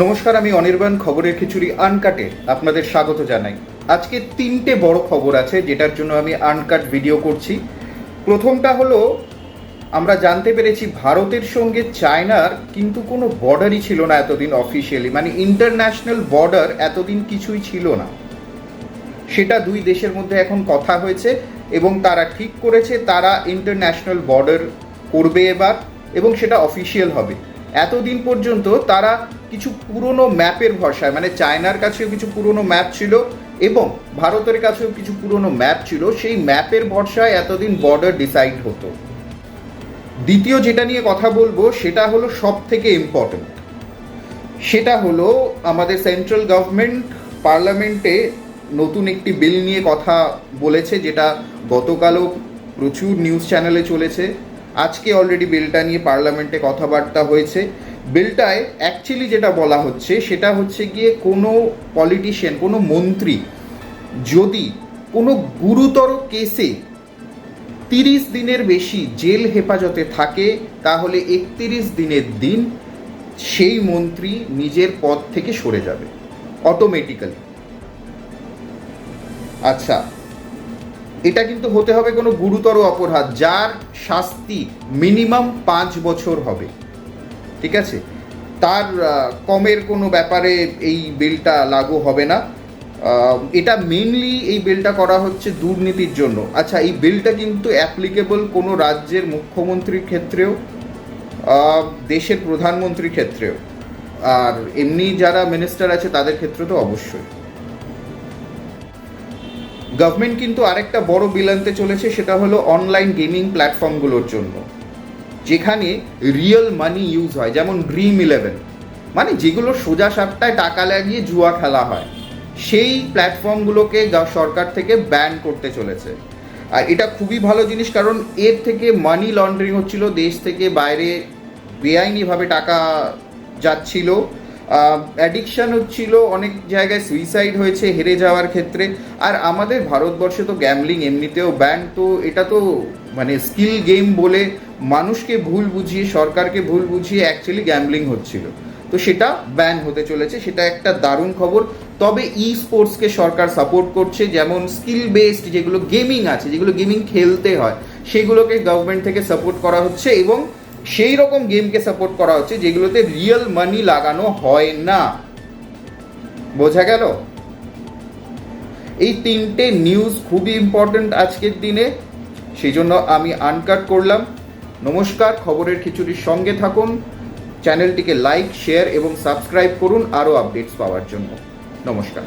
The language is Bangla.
নমস্কার, আমি অনির্বাণ, খবরের খিচুড়ি আনকাটে আপনাদের স্বাগত জানাই। আজকে তিনটে বড় খবর আছে, যেটার জন্য আমি আনকাট ভিডিও করছি। প্রথমটা হলো, আমরা জানতে পেরেছি ভারতের সঙ্গে চায়নার কিন্তু কোনো বর্ডারই ছিল না এতদিন অফিসিয়ালি মানে ইন্টারন্যাশনাল বর্ডার এতদিন কিছুই ছিল না। সেটা দুই দেশের মধ্যে এখন কথা হয়েছে এবং তারা ঠিক করেছে, তারা ইন্টারন্যাশনাল বর্ডার করবে এবার এবং সেটা অফিসিয়াল হবে। এতদিন পর্যন্ত তারা কিছু পুরনো ম্যাপের ভরসায় মানে চায়নার কাছেও কিছু পুরনো ম্যাপ ছিল এবং ভারতের কাছেও কিছু পুরনো ম্যাপ ছিল, সেই ম্যাপের ভরসায় এতদিন বর্ডার ডিসাইড হতো। দ্বিতীয় যেটা নিয়ে কথা বলব, সেটা হলো সব থেকে ইম্পর্টেন্ট সেটা হলো আমাদের সেন্ট্রাল গভর্নমেন্ট পার্লামেন্টে নতুন একটি বিল নিয়ে কথা বলেছে, যেটা গতকালও প্রচুর নিউজ চ্যানেলে চলেছে। আজকে অলরেডি বিলটা নিয়ে পার্লামেন্টে কথাবার্তা হয়েছে। বিলটায় অ্যাকচুয়ালি যেটা বলা হচ্ছে, সেটা হচ্ছে গিয়ে কোনো পলিটিশিয়ান কোনো মন্ত্রী যদি কোনো গুরুতর কেসে তিরিশ দিনের বেশি জেল হেফাজতে থাকে, তাহলে একত্রিশ দিনের দিন সেই মন্ত্রী নিজের পদ থেকে সরে যাবে অটোমেটিক্যালি আচ্ছা এটা কিন্তু হতে হবে কোনো গুরুতর অপরাধ, যার শাস্তি মিনিমাম পাঁচ বছর হবে। ঠিক আছে? তার কমের কোনো ব্যাপারে এই বিলটা লাগু হবে না। এটা মেনলি এই বিলটা করা হচ্ছে দুর্নীতির জন্য। আচ্ছা এই বিলটা কিন্তু অ্যাপ্লিকেবল কোনো রাজ্যের মুখ্যমন্ত্রীর ক্ষেত্রেও দেশের প্রধানমন্ত্রীর ক্ষেত্রেও। আর এমনি যারা মিনিস্টার আছে তাদের ক্ষেত্রে তো অবশ্যই। গভর্নমেন্ট কিন্তু আরেকটা বড় বিল আনতে চলেছে, সেটা হলো অনলাইন গেমিং প্ল্যাটফর্মগুলোর জন্য। যেখানে রিয়েল মানি ইউজ হয়, যেমন ড্রিম ইলেভেন মানে যেগুলো সোজা সাপটায় টাকা লাগিয়ে জুয়া খেলা হয়। সেই প্ল্যাটফর্মগুলোকে সরকার থেকে ব্যান করতে চলেছে। আর এটা খুবই ভালো জিনিস, কারণ এর থেকে মানি লন্ডারিং হচ্ছিল, দেশ থেকে বাইরে বেআইনিভাবে টাকা যাচ্ছিল। অ্যাডিকশান হচ্ছিল, অনেক জায়গায় সুইসাইড হয়েছে হেরে যাওয়ার ক্ষেত্রে। আর আমাদের ভারতবর্ষে তো গ্যামলিং এমনিতেও ব্যান তো এটা তো মানে স্কিল গেম বলে মানুষকে ভুল বুঝিয়ে, সরকারকে ভুল বুঝিয়ে অ্যাকচুয়ালি গ্যামলিং হচ্ছিল। তো সেটা ব্যান হতে চলেছে, সেটা একটা দারুণ খবর। তবে ই স্পোর্টসকে সরকার সাপোর্ট করছে, যেমন স্কিল বেসড যেগুলো গেমিং আছে, যেগুলো গেমিং খেলতে হয়, সেগুলোকে গভর্নমেন্ট থেকে সাপোর্ট করা হচ্ছে এবং সেই রকম গেমকে সাপোর্ট করা হচ্ছে যেগুলোতে রিয়েল মানি লাগানো হয় না। বোঝা গেল? এই তিনটে নিউজ খুবই ইম্পর্ট্যান্ট আজকের দিনে, সেই জন্য আমি আনকাট করলাম। নমস্কার, খবরের খিচুড়ির সঙ্গে থাকুন। চ্যানেলটিকে লাইক শেয়ার এবং সাবস্ক্রাইব করুন, আরও আপডেটস পাওয়ার জন্য। নমস্কার।